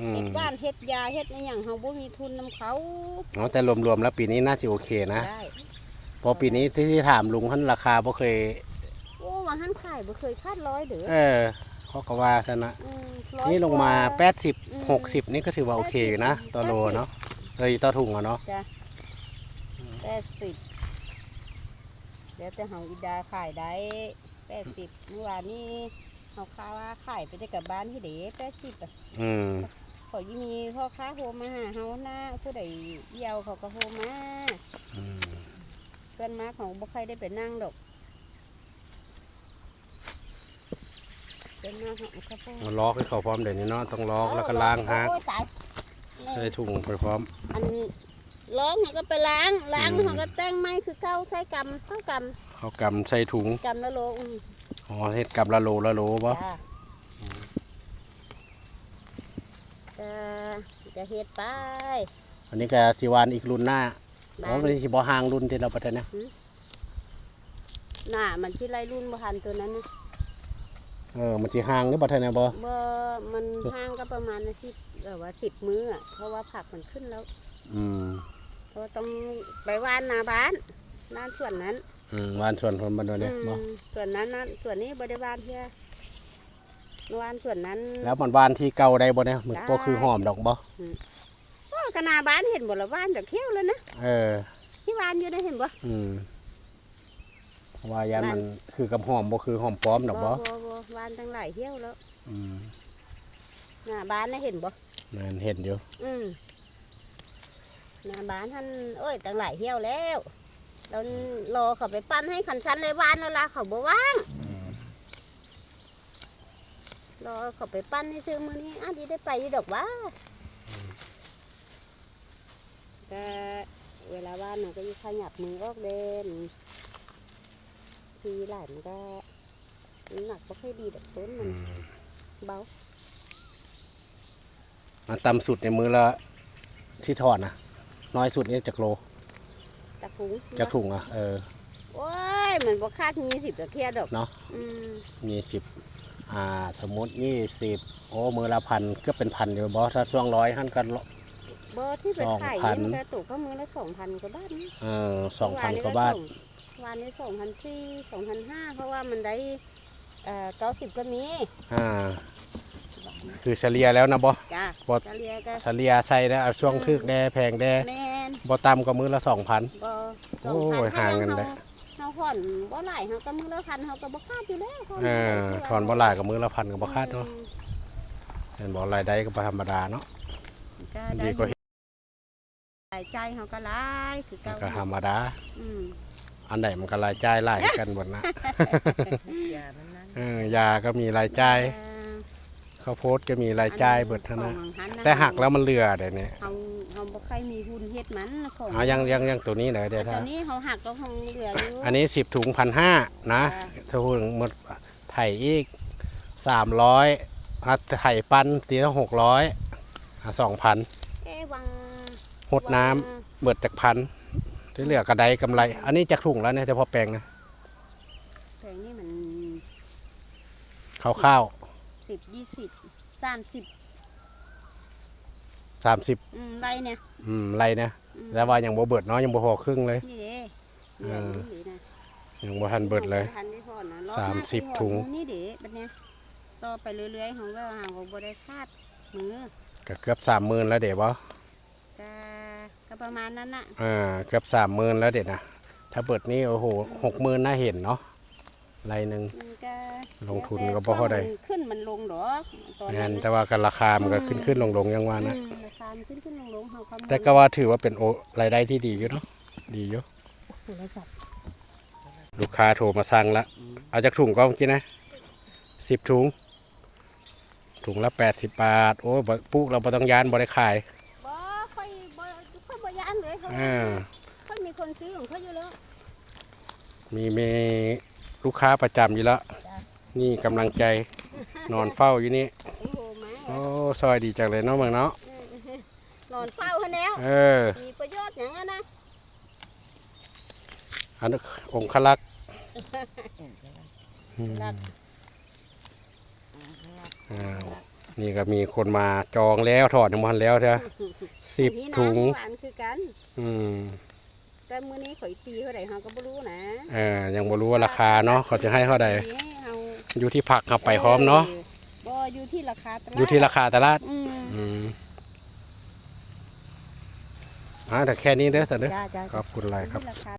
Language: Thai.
อืมเฮ็ดบ้านเฮ็ดยาเฮ็ดในหยังเฮาบ่มีทุนนํเขาอ๋อแต่รวมๆแล้วปีนี้น่าจะโอเคนะได้เพอปีนี้ที่ที่ถามลุงท่านราคาบ่เคย โอ้ว่าหันขายบ่เคยคาดร้อยเด้อเออเขาก็ว่าซะนะอืมร้อยนี่ลงมากว่80 60นี่ก็ถือว่าโอเคอยู่นะต่อโลเนาะเอ้ยต่อถุงอะเนาะจ้ะแปดสิบเดี๋ยวแต่เฮาอีดาขายได้แปดสิบเมื่อวานนี้เฮาค้าว่าขายไปได้กับบ้านที่เด้แปดสิบอะอืม ขอยี่มีพ่อค้าโทรมาหาเฮาหน้าผู้ใดเยี่ยวเขาก็โทรมาอืมเพื่อนมาของบ่ใครได้ไปนั่งดอกเพื่อนมาของเขาพ่อเอาล็อกให้เขาพร้อมเดี๋ยวนี้เนาะต้องล็อกแล้วก็ล้างฮะโอ้ยตายใส่ถุงไปพร้อม อันล้างเขาก็ไปล้างล้างอืม เขาก็แต่งไม้คือเข้าใช้กำเข้ากเขากำใส่ถุงำกำละโลอืมอ๋อเฮ็ดกับละโลละโลบ่จ้า จะจะเฮ็ดไป อันนี้ก็สิวานอีกรุ่นหน้าอ๋อบ้านมันสิบ่ห่างรุ่นที่เราปัตนะหน้ามันที่ไรรุ่นบ่ทันตัวนั้นนะเออมันสิห่างหรือบ่ทันนะบ่เมื่อมันห่างก็ประมาณอาทิตย์แบบว่าสิบมื้ออะเพราะว่าผักมันขึ้นแล้วอืมเพราะว่าต้องไปว่านหนาบ้านน้านส่วนนั้นอืมวานส่วนคนบ่เด้อบ่อืมส่วนนั้นนั้นส่วนนี้บริวานเพีย ว่านส่วนนั้น แล้วมันวานที่เก่าได้บ่เนี่ยมันบ่คือหอมดอกบ่โอ้กนาบ้านเห็นบ่ละว่านจากเที่ยวแล้วนะเออที่ว่านอยู่ได้เห็นบ่อืมเพราะว่ายานมันคือกับหอมบ่คือหอมปลอมดอกบ่บ่บ่ว่านตั้งหลายเที่ยวแล้ว อืมหน้าบ้านน่ะเห็นบ่นั่นเห็นอยู่ อืมหน้าบ้านท่านเอ้ยตั้งหลายเที่ยวแล้วเรารอเขาไปปั้นให้ขันชันเลยว่านแล้วล่ะเขาบ่ว่างอืม รอเขาไปปั้นให้ซื้อมื้อนี้อ้าวดีได้ไปอยู่ดอกว่าก็เวลาว่านน่ะก็อยู่ขยับมือออกเด่นทีหลายมันก็น้ำหนักบ่ค่อยดีดอกต้นมัอืนมเบาอันต่ำสุดในมือละที่ทอดนะน้อยสุดนี่จักโลตะพุงจักถุงอะเออโอ้ยมันบ่คาดยี่สิบตะเคียดอกเนาะอืมมีสิบ อ่าสมมุติยี่สิบโอ้มือละพันก็เป็นพันอยู่บ่ถ้าช่วงร้อยหันกันบ่ที่เป็นไข่สองพันนี่มันก็ตกเข้ามือละสองพันกว่าบาทนี่เออสองพันกว่าบาทวันนี้สองพันสี่สองพันห้าเพราะว่ามันได้เอ่อเก้าสิบก็มีอ่าคือเฉลี่ยแล้วนะบ่จ้าบ่จะเรียกก็เฉลี่ยใส่ได้เอาช่วงคึกแดแพงแดแม่นบ่ต่ำก็มือละสองพันบ่โอ้ยห่างกันเด้อเฮา ผ่อนบ่หลายเฮาก็มือละพันเฮาก็บ่คาดอยู่แล้วเออถอนบ่หลายก็มือละพันก็บ่คาดเนาะเห็นบ่รายได้ก็บ่ธรรมดาเนาะก็ดีได้กว่าเฮ็ดหลายใจเฮาก็หลายคือเก่าก็ธรรมดาอืมอันไหนมันก็รายจ่ายหลายกันหมดนะอย่ามันนั้นเออยาก็มีรายจ่ายข้าวโพดก็มีรายจ่ายเบิดเท่านั้นแต่หักแล้วมันเหลือเดี๋ยวนี้เฮา เฮาบ่ค่อยมีหุ้นเฮ็ดมันของเอายังยังยังตัวนี้หน่อยเดี๋ยวตถ้าอนนี้เขาหักก็คงเหลืออยู่อันนี้สิบถุงพันห้านะอ่าถ้าพูดถึงหมดไถ่อีกสามร้อยไถ่ปันตีละหกร้อยสองพันเอ๊ะวังหดน้ำเบิดจากพันที่เหลือกระไดกำไร อันนี้จากถุงแล้วเนี่ยเฉพาะแปลงนะแพงนี่มันข้าวสิบยี่สิบสามสิบๆ สามสิบอืมไรเนี่ยอืมไรนะอืมแต่ว่ายังบ่เบิดเนาะยังบ่พอครึ่งเลย นี่เด้เออนี่นะยังบ่ทันเบิดเลย ทันได้พอนะรอบสามสิบหน้ถุง นี่เด้บัดเนี้ยต่อไปเรื่อยๆของก็หาว่าบ่ได้คาดมือก็เกือบสามหมื่นแล้วเดี๋ยวบ่ก็ก็ประมาณนั้นน่ะอ่าเกือบสามหมื่นแล้วเด็ดนะถ้าเบิดนี่โอ้โหหกหมื่นน่าเห็นเนาะไรหนึ่งมันก็ ลงทุนก็บ่พอได้มันขึ้นมันลงดอกตอนงั้นั้นนแต่ว่ากันราคา มันก็ขึ้นขึ้นลงลงๆอยังว่านะ อืมราคามันขึ้นขึ้นลงลงๆเฮาคำนวณแต่ก็ว่าถือว่าเป็นโอรายได้ที่ดีอยู่เนาะ ดีอยู่ โทรศัพท์ลูกค้าโทรมาสั่งละ เอาจากถุงก็เมื่อกี้นะสิบถุง ถุงละแปดสิบบาท โอ้ยบ่ปุ๊เราบ่ต้องยานบ่ได้ขายบ่ค่อยบ่ค่อยบ่ยานเลยเขาอ่าค่อยมีคนซื้อของเขาอยู่แล้วมีมีลูกค้าประจำอยู่แล้ว จ้ะ นี่กำลังใจนอนเฝ้าอยู่นี่ โอ้โหมาโอ้ซอยดีจังเลยเนาะเมืองเนาะ นอนเฝ้าเขาแล้ว เออ มีประโยชน์อย่างนั้นนะอันนั้นองคลักษ์อืมอ้าวนี่ก็มีคนมาจองแล้วถอดยังมันแล้วเถอะสิบอันนี้นะถุงเมื่อวานคือกัน อืม แต่มื้อนี้ข่อยตีเท่าไหร่เฮาก็บ่รู้นะเออยังบ่รู้ว่าราคาเนาะเขาจะให้เท่าใดตีให้เฮา อยู่ที่ผักเข้าไปพร้อมเนาะออบ่อยู่ที่ราคาตลาดอยู่ที่ราคาตลาดอืมอืมอ่าแต่แค่นี้เด้อแต่เด้อจ้าจ้าขอบคุณหลายครับอยู่ที่ราคา